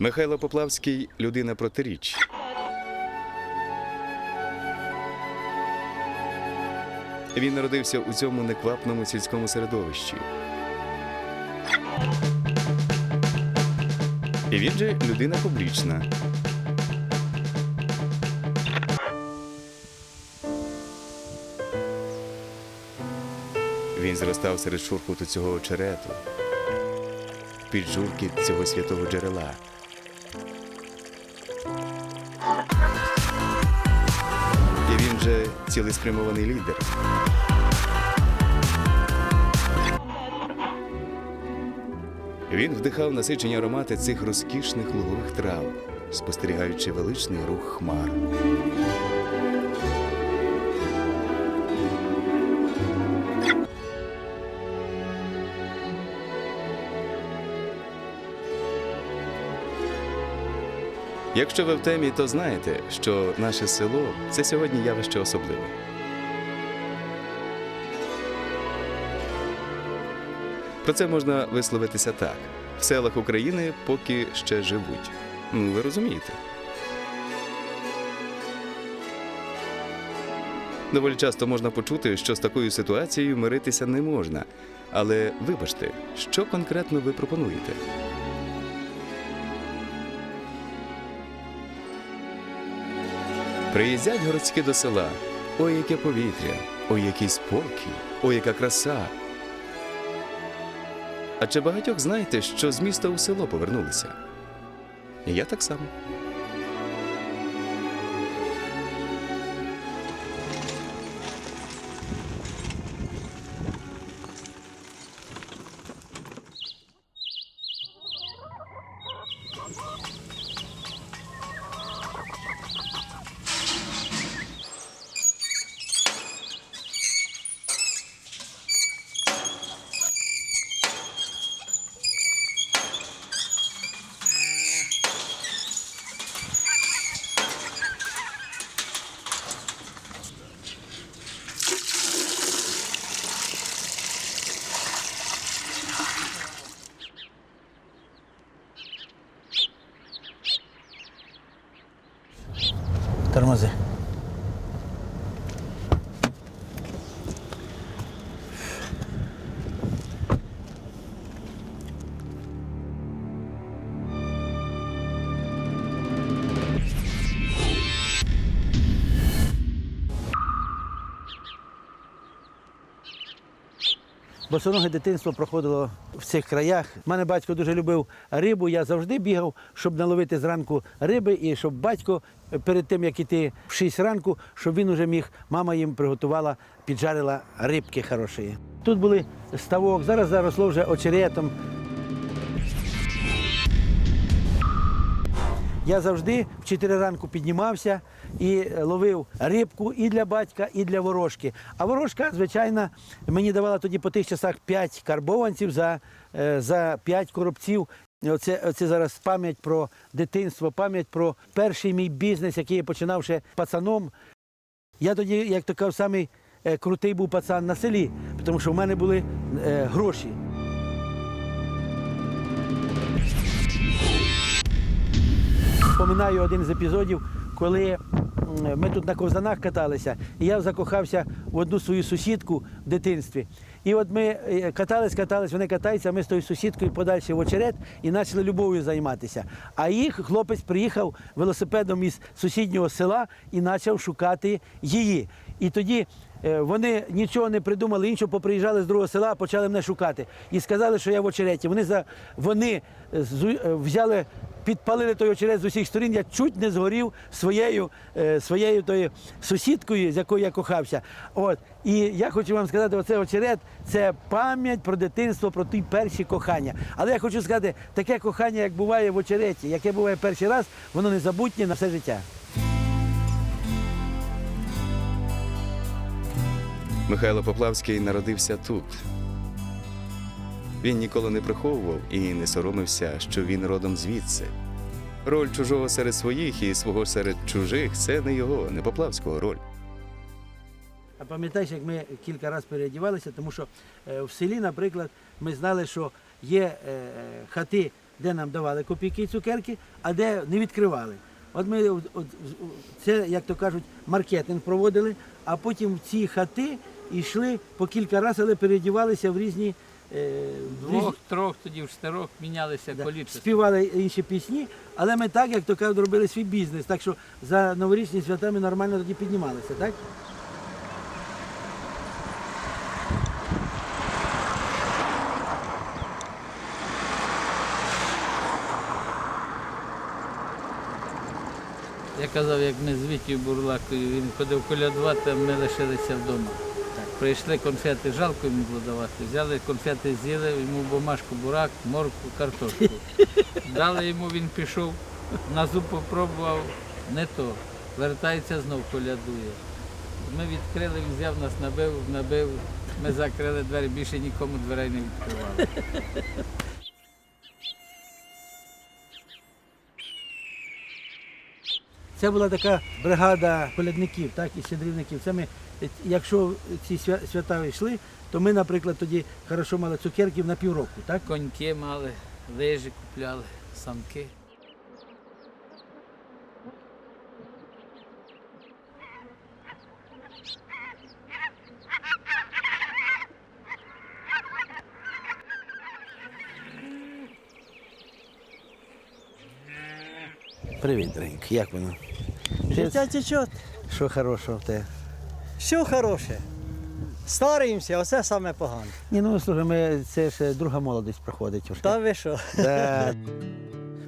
Михайло Поплавський людина протиріч. Він народився у цьому неквапному сільському середовищі. І він же людина публічна. Він зростав серед шурхоту цього очерету, під журки цього святого джерела. І цілеспрямований лідер. Він вдихав насичені аромати цих розкішних лугових трав, спостерігаючи величний рух хмар. Якщо ви в темі, то знаєте, що наше село це сьогодні явище особливе. Про це можна висловитися так: в селах України поки ще живуть. Ну, ви розумієте. Доволі часто можна почути, що з такою ситуацією миритися не можна. Але вибачте, що конкретно ви пропонуєте? Приїздять городські до села. Ой, яке повітря, ой, який спокій, ой, яка краса. А чи багатьох знаєте, що з міста у село повернулися? Я так само. Kırmızı. Босоноге дитинство проходило в цих краях. У мене батько дуже любив рибу. Я завжди бігав, щоб наловити зранку риби, і щоб батько перед тим, як іти в 6 ранку, щоб він уже міг, мама їм приготувала, піджарила рибки хороші. Тут були ставок, зараз заросло вже очеретом. Я завжди в 4 ранку піднімався і ловив рибку і для батька, і для ворожки. А ворожка, звичайно, мені давала тоді по тих часах 5 карбованців за, е, за 5 коробців. Оце, оце зараз пам'ять про дитинство, пам'ять про перший мій бізнес, який я починав ще пацаном. Я тоді, як то кажу, самий е, крутий був пацан на селі, тому що в мене були е, гроші. Пам'ятаю один з епізодів, коли ми тут на ковзанах каталися, і я закохався в одну свою сусідку в дитинстві. І от ми е, катались, катались, вони катаються, а ми з тою сусідкою подальше в очерет і почали любов'ю займатися. А їх хлопець приїхав велосипедом із сусіднього села і почав шукати її. І тоді е, вони нічого не придумали, іншого поприїжджали з другого села, почали мене шукати. І сказали, що я в очереті. Вони, за, вони е, взяли підпалили той очерет з усіх сторін, я чуть не згорів своєю, е, своєю тою сусідкою, з якою я кохався. От. І я хочу вам сказати, оце очерет це пам'ять про дитинство, про ті перші кохання. Але я хочу сказати, таке кохання, як буває в очереті, яке буває перший раз, воно незабутнє на все життя. Михайло Поплавський народився тут. Він ніколи не приховував і не соромився, що він родом звідси. Роль чужого серед своїх і свого серед чужих це не його, не Поплавського роль. А пам'ятаєш, як ми кілька разів переодівалися, тому що е, в селі, наприклад, ми знали, що є е, хати де нам давали копійки цукерки, а де не відкривали. От ми от, це, як то кажуть, маркетинг проводили, а потім в ці хати йшли по кілька разів, але переодівалися в різні. Е, Двох, трьох, тоді в чотирьох мінялися Да. колічество. Співали інші пісні, але ми так, як то кажуть, робили свій бізнес. Так що за новорічні свята ми нормально тоді піднімалися, так? Я казав, як ми з Вітію Бурлакою, він ходив колядувати, а ми лишилися вдома. Прийшли конфети, жалко йому було давати. Взяли конфети, з'їли, йому бумажку, бурак, морку, картошку. Дали йому, він пішов, на зуб попробував, не то. Вертається знов колядує. Ми відкрили, він взяв нас, набив, набив. Ми закрили двері, більше нікому дверей не відкривали. Це була така бригада колядників, так, і щедрівників. Це ми, якщо ці свята йшли, то ми, наприклад, тоді хорошо мали цукерків на півроку, так? Коньки мали, лижі купляли, самки. Привіт, Дреньк, як воно? Життя тече, Що хорошого в те? все хороше. Стараємося, оце саме погане. Ні, ну слухай, ми, це ж друга молодість проходить. Та ви що? Да.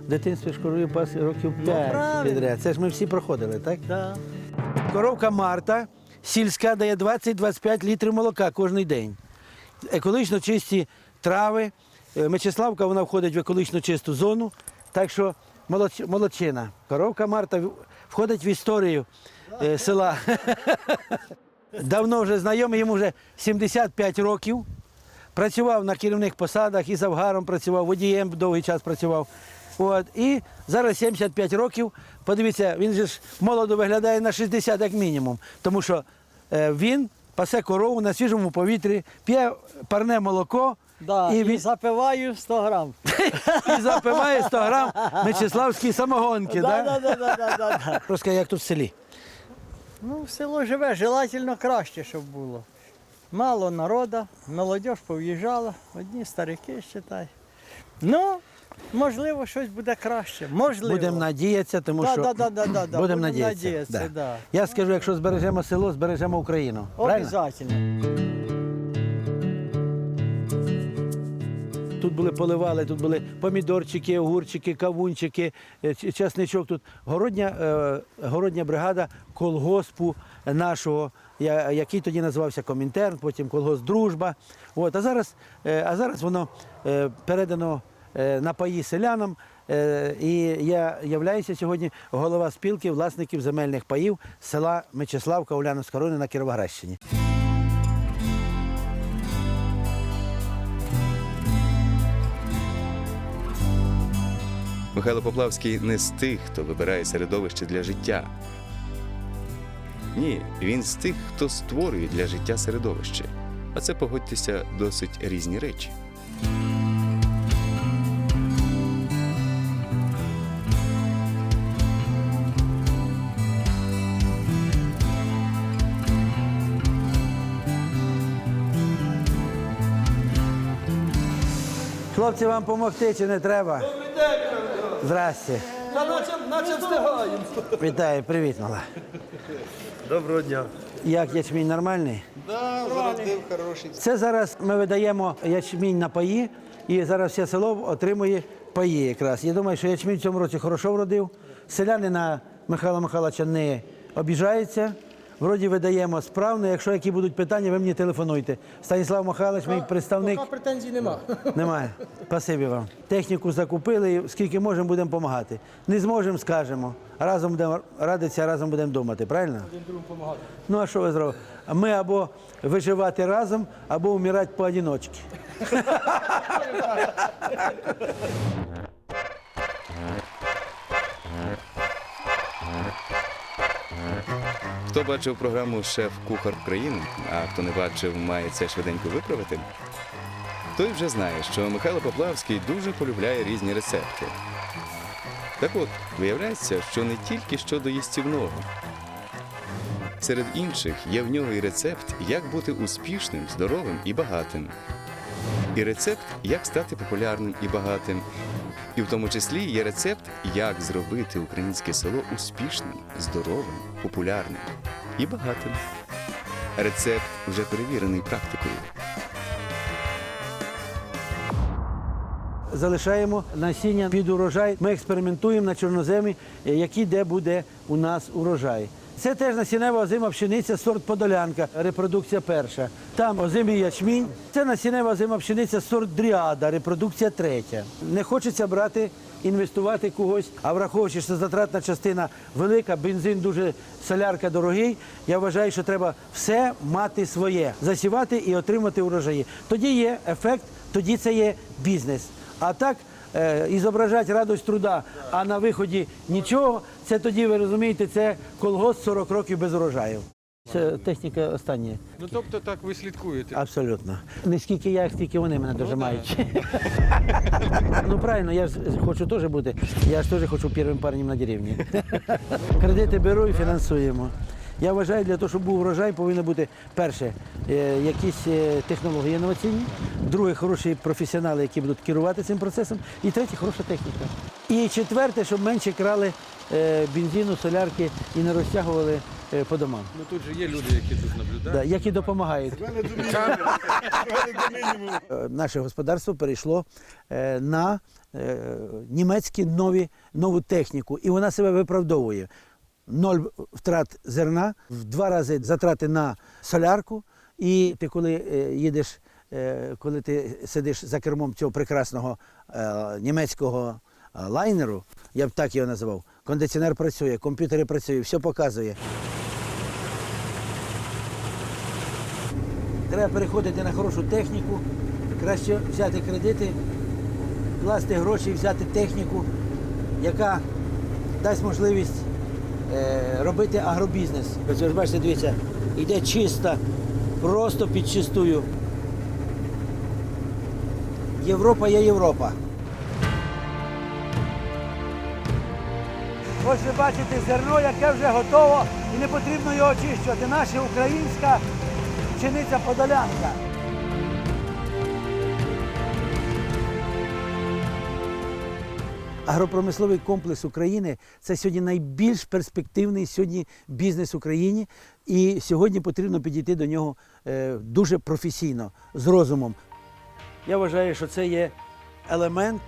В дитинстві шкурую пас років 5 підряд. Це ж ми всі проходили, так? Да. Коровка Марта сільська дає 20-25 літрів молока кожен день. Екологічно чисті трави. Е, Мечиславка вона входить в екологічно чисту зону. Так що молодч- молодчина. Коровка Марта входить в історію е, села. Давно вже знайомий, йому вже 75 років. Працював на керівних посадах і завгаром працював, водієм довгий час працював. От, і зараз 75 років. Подивіться, він же ж молодо виглядає на 60 як мінімум. Тому що е, він пасе корову на свіжому повітрі, п'є парне молоко Да. і, І, запиваю 100 грам. і запиває 100 грам мечиславські самогонки. Да, Да, да, да, да, да, да, да. Розкажи, як тут в селі. Ну, село живе, желательно краще, щоб було. Мало народу, молодь пов'їжджала, одні старики считай. Ну, можливо, щось буде краще. Можливо. Будемо надіятися, тому Да, що да, да, да, да, да. будемо Будемо надіятися. надіятися, да. Я скажу, якщо збережемо село, збережемо Україну. Правильно? Тут були поливали, тут були помідорчики, огурчики, кавунчики, е, чесничок. Тут городня, е, городня бригада колгоспу нашого, який тоді називався Комінтерн, потім колгосп Дружба. От, а, зараз, е, а зараз воно передано на паї селянам. І я являюся сьогодні голова спілки власників земельних паїв села Мечиславка Уляновська району на Кіровоградщині. Михайло Поплавський не з тих, хто вибирає середовище для життя. Ні, він з тих, хто створює для життя середовище. А це погодьтеся досить різні речі. Хлопці, вам допомогти чи не треба? Здрасте. Та наче, наче встигаємо. Вітаю, привіт, мала. Доброго дня. Як ячмінь нормальний? Да, зародив хороший. Це зараз ми видаємо ячмінь на паї, і зараз все село отримує паї якраз. Я думаю, що ячмінь в цьому році хорошо вродив. Селяни на Михайла Михайловича не обіжаються. Вроді видаємо справно. Якщо які будуть питання, ви мені телефонуйте. Станіслав Михайлович, мій представник. Поки претензій нема. Немає. Спасибі вам. Техніку закупили, і скільки можемо, будемо допомагати. Не зможемо, скажемо. Разом будемо радитися, разом будемо думати, правильно? Ну а що ви зробите? Ми або виживати разом, або вмирати поодиночки. Хто бачив програму Шеф-Кухар України, а хто не бачив, має це швиденько виправити. той вже знає, що Михайло Поплавський дуже полюбляє різні рецепти. Так от, виявляється, що не тільки щодо їстівного. Серед інших є в нього і рецепт, як бути успішним, здоровим і багатим. І рецепт, як стати популярним і багатим. І в тому числі є рецепт, як зробити українське село успішним, здоровим, популярним і багатим. Рецепт вже перевірений практикою. залишаємо насіння під урожай. Ми експериментуємо на чорноземі, е, який де буде у нас урожай. Це теж насінева озима пшениця, сорт Подолянка, репродукція перша. Там озимий ячмінь. Це насінева озима пшениця, сорт Дріада, репродукція третя. Не хочеться брати, інвестувати когось, а враховуючи, що затратна частина велика, бензин дуже солярка дорогий. Я вважаю, що треба все мати своє, засівати і отримати урожаї. Тоді є ефект, тоді це є бізнес. А так е, і зображати радость труда, а на виході нічого, це тоді, ви розумієте, це колгосп 40 років без урожаю. Це техніка остання. Ну тобто так ви слідкуєте. Абсолютно. Не скільки я, скільки вони мене дожимають. ну правильно, я ж хочу теж бути. Я ж теж хочу першим парнем на деревні. Кредити беру і фінансуємо. Я вважаю, для того, щоб був врожай, повинні бути перше, е, якісь е, технології інноваційні, друге, хороші професіонали, які будуть керувати цим процесом, і третє хороша техніка. І четверте, щоб менше крали е, бензину, солярки і не розтягували по домам. Ну тут же є люди, які тут наблюдають. Да, які допомагають. Наше господарство перейшло на німецькі нові, нову техніку, і вона себе виправдовує. Ноль втрат зерна, в два рази затрати на солярку. І ти, коли е, їдеш, е, коли ти сидиш за кермом цього прекрасного е, німецького лайнеру, я б так його називав, кондиціонер працює, комп'ютери працюють, все показує. Треба переходити на хорошу техніку, краще взяти кредити, вкласти гроші, взяти техніку, яка дасть можливість робити агробізнес. Ось ж бачите, дивіться, йде чиста, просто під чистою. Європа є Європа. Ось ви бачите зерно, яке вже готово і не потрібно його очищувати. Наша українська пшениця подолянка. Агропромисловий комплекс України це сьогодні найбільш перспективний сьогодні бізнес Україні. І сьогодні потрібно підійти до нього е, дуже професійно, з розумом. Я вважаю, що це є елемент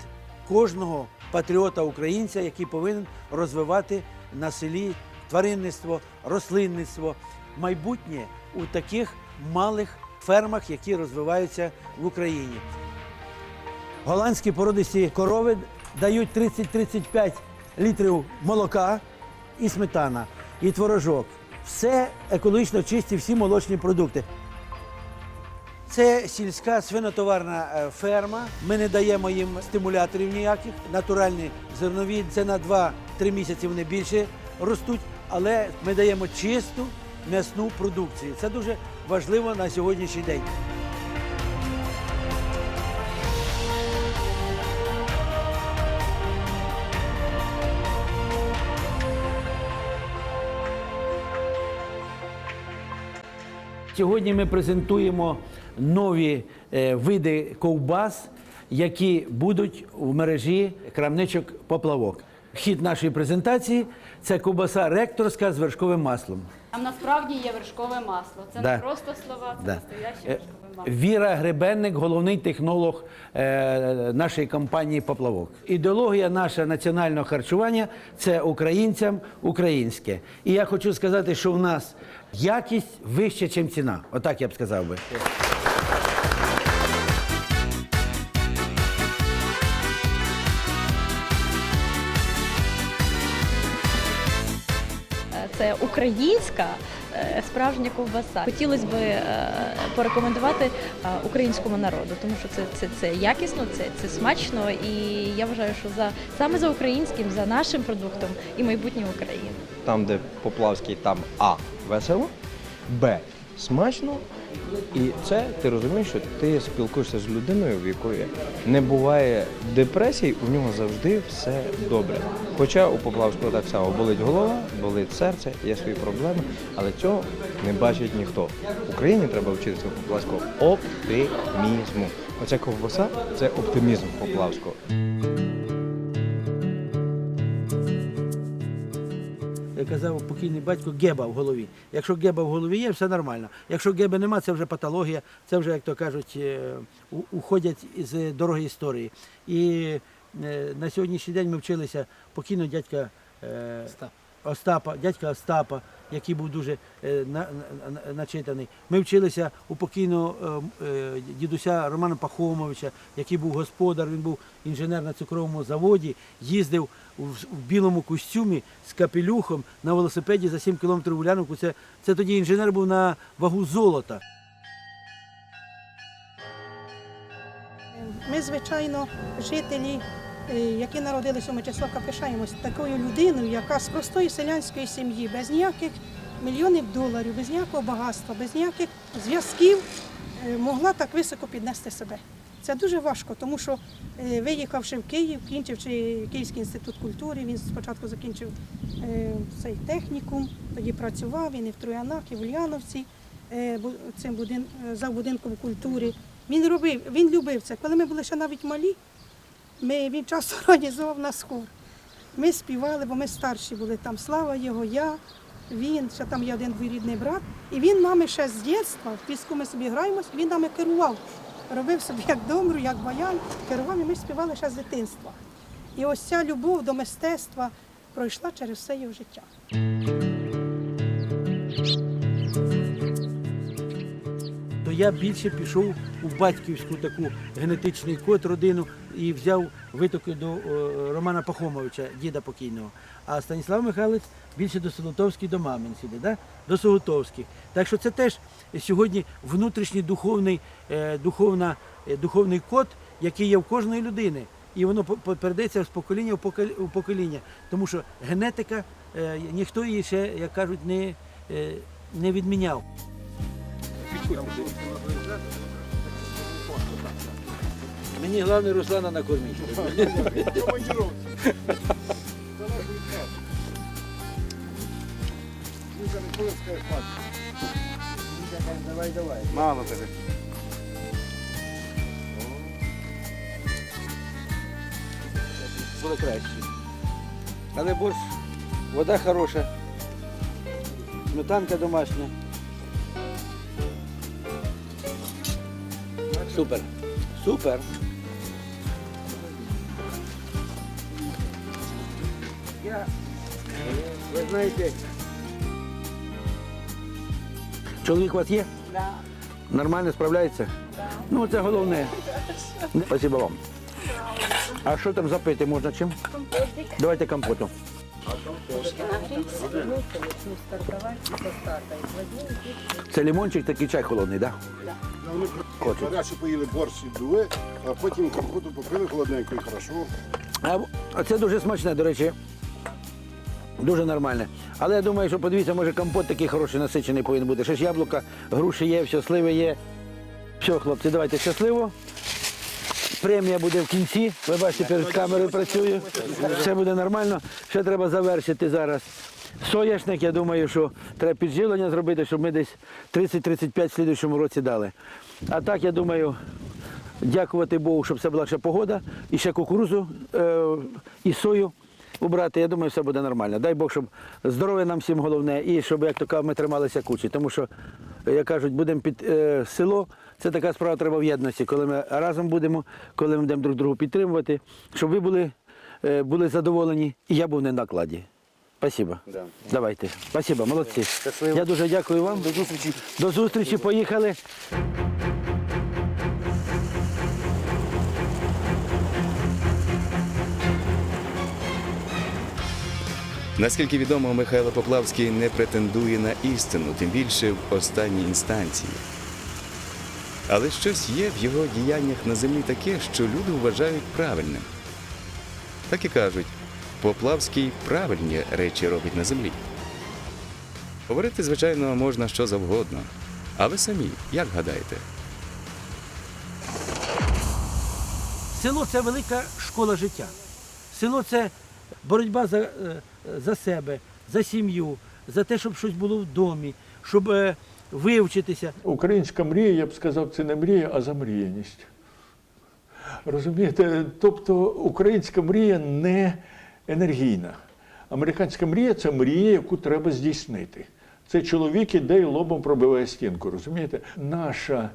кожного патріота-українця, який повинен розвивати на селі тваринництво, рослинництво, майбутнє у таких малих фермах, які розвиваються в Україні. Голландські породисті корови дають 30-35 літрів молока і сметана, і творожок. Все екологічно чисті, всі молочні продукти. Це сільська свинотоварна е, ферма. Ми не даємо їм стимуляторів ніяких. Натуральні зернові це на 2-3 місяці вони більше ростуть, але ми даємо чисту м'ясну продукцію. Це дуже важливо на сьогоднішній день. Сьогодні ми презентуємо нові е, види ковбас, які будуть в мережі крамничок поплавок. Хід нашої презентації це ковбаса ректорська з вершковим маслом. Там насправді є вершкове масло. Це Да. не просто слова, це Да. настояще Е, вершкове масло. Віра Гребенник, головний технолог е, нашої компанії Поплавок. Ідеологія наша національного харчування це українцям українське. І я хочу сказати, що в нас якість вища, ніж ціна. Отак я б сказав би. Українська е, справжня ковбаса. Хотілося б е, порекомендувати е, українському народу, тому що це, це, це якісно, це, це смачно, і я вважаю, що за саме за українським, за нашим продуктом і майбутнє України. там, де Поплавський, там А. Весело, Б. смачно, і це ти розумієш, що ти спілкуєшся з людиною, в якої не буває депресій, у нього завжди все добре. Хоча у Поплавського так само болить голова, болить серце, є свої проблеми, але цього не бачить ніхто. В Україні треба вчитися у Поплавського оптимізму. Оця ковбаса це оптимізм Поплавського. Казав покійний батько, геба в голові. Якщо геба в голові є, все нормально. Якщо геби нема, це вже патологія, це вже, як то кажуть, е, уходять з дороги історії. І е, на сьогоднішній день ми вчилися покійно дядька е, Остапа, дядька Остапа, який був дуже е, на, на- на- начитаний. Ми вчилися у покійного е, е, дідуся Романа Пахомовича, який був господар, він був інженер на цукровому заводі, їздив в білому костюмі з капелюхом на велосипеді за 7 кілометрів в Уляновку. Це, це тоді інженер був на вагу золота. Ми, звичайно, жителі, які народилися у Мечиславка, пишаємось такою людиною, яка з простої селянської сім'ї, без ніяких мільйонів доларів, без ніякого багатства, без ніяких зв'язків е, могла так високо піднести себе. Це дуже важко, тому що е, виїхавши в Київ, кінчивши Київський інститут культури, він спочатку закінчив е, цей технікум, тоді працював він і в Троянах, і в Ульяновці, е, цим будин, е, за будинком культури. Він робив, він любив це. Коли ми були ще навіть малі, ми, він часто організував нас хор. Ми співали, бо ми старші були там. Слава його, я, він, ще там є один двоюрідний брат. І він нами ще з дитинства, в піску ми собі граємось, він нами керував. Робив собі як домру, як баян, керував, і ми співали ще з дитинства. І ось ця любов до мистецтва пройшла через все його життя. то я більше пішов у батьківську таку генетичний код родину і взяв витоки до е, Романа Пахомовича, діда покійного. А Станіслав Михайлович більше до Солотовських, до мамин сюди, да? до Солотовських. Так що це теж сьогодні внутрішній духовний, е, духовна, е, духовний код, який є в кожної людини. І воно передається з покоління в покоління. Тому що генетика, ніхто її ще, як кажуть, не, не відміняв. Мені головне Руслана накормити. Давай, давай. Мало тебе. Буде краще. Але борщ, вода хороша, сметанка домашня. Супер. Супер. Ви знаєте, чоловік у вас є? Да. Нормально справляється? Да. Ну, це головне. Спасибо вам. А що там запити можна чим? Давайте компоту. Це лимончик, такий чай холодний, так? Да? Гаряче поїли борщ і дули, а потім компоту попили холодненько і хорошо. А, а це дуже смачне, до речі. Дуже нормальне. Але я думаю, що подивіться, може компот такий хороший, насичений повинен бути. Ще ж яблука, груші є, все, сливи є. Все, хлопці, давайте щасливо. Премія буде в кінці. Ви бачите, перед камерою працюю. Все буде нормально. Ще треба завершити зараз. Соняшник, я думаю, що треба підживлення зробити, щоб ми десь 30-35 в слідчому році дали. А так, я думаю, дякувати Богу, щоб це була ще погода, і ще кукурузу е, і сою убрати. Я думаю, все буде нормально. Дай Бог, щоб здоров'я нам всім головне, і щоб, як то кажуть, ми трималися кучі. Тому що, як кажуть, будемо під е, село. Це така справа треба в єдності, коли ми разом будемо, коли ми будемо друг другу підтримувати, щоб ви були, е, були задоволені, і я був не на накладі. Спасибо. Давайте. Спасибо, молодці. Я дуже дякую вам. До зустрічі. До зустрічі, поїхали. Наскільки відомо, Михайло Поплавський не претендує на істину, тим більше в останній інстанції. Але щось є в його діяннях на землі таке, що люди вважають правильним. Так і кажуть, Поплавський правильні речі робить на землі. Говорити, звичайно, можна що завгодно. А ви самі як гадаєте? Село це велика школа життя. Село це боротьба за, е, за себе, за сім'ю, за те, щоб щось було в домі, щоб е, вивчитися. Українська мрія, я б сказав, це не мрія, а замріяність. Розумієте? Тобто українська мрія не енергійна. Американська мрія це мрія, яку треба здійснити. Це чоловік іде і лобом пробиває стінку. Розумієте? Наша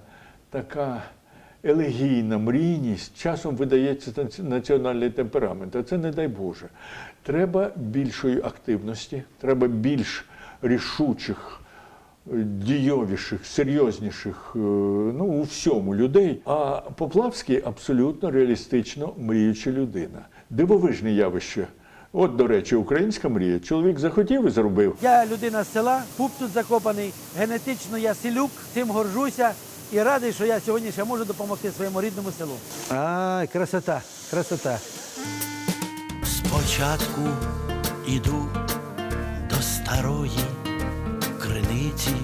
така елегійна мрійність часом видається національний темперамент, а це не дай Боже. Треба більшої активності, треба більш рішучих дійовіших, серйозніших е, ну, у всьому людей. А Поплавський абсолютно реалістично мріюча людина. Дивовижне явище. От, до речі, українська мрія. Чоловік захотів і зробив. Я людина з села, пуп тут закопаний, генетично я селюк, цим горжуся і радий, що я сьогодні ще можу допомогти своєму рідному селу. Ай, красота, красота. Спочатку іду до старої криниці,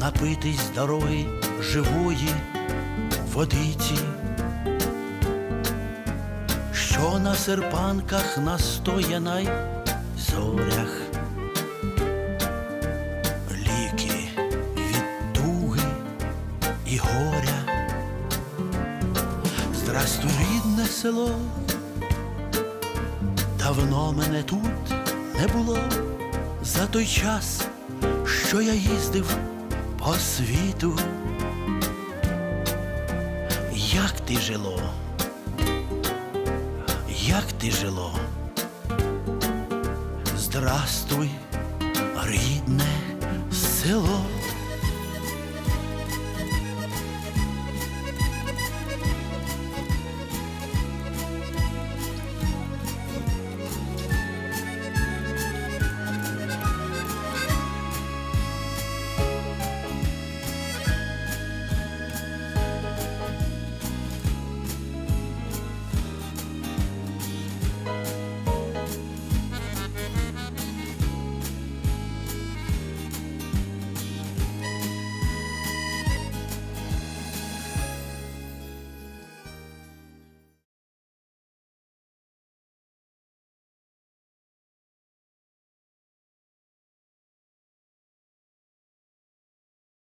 напитись дороги живої водиці, що на серпанках настояна й зорях. І горя. Здрастуй, рідне село. Давно мене тут не було за той час, що я їздив по світу. Як ти жило? Як ти жило? Здрастуй.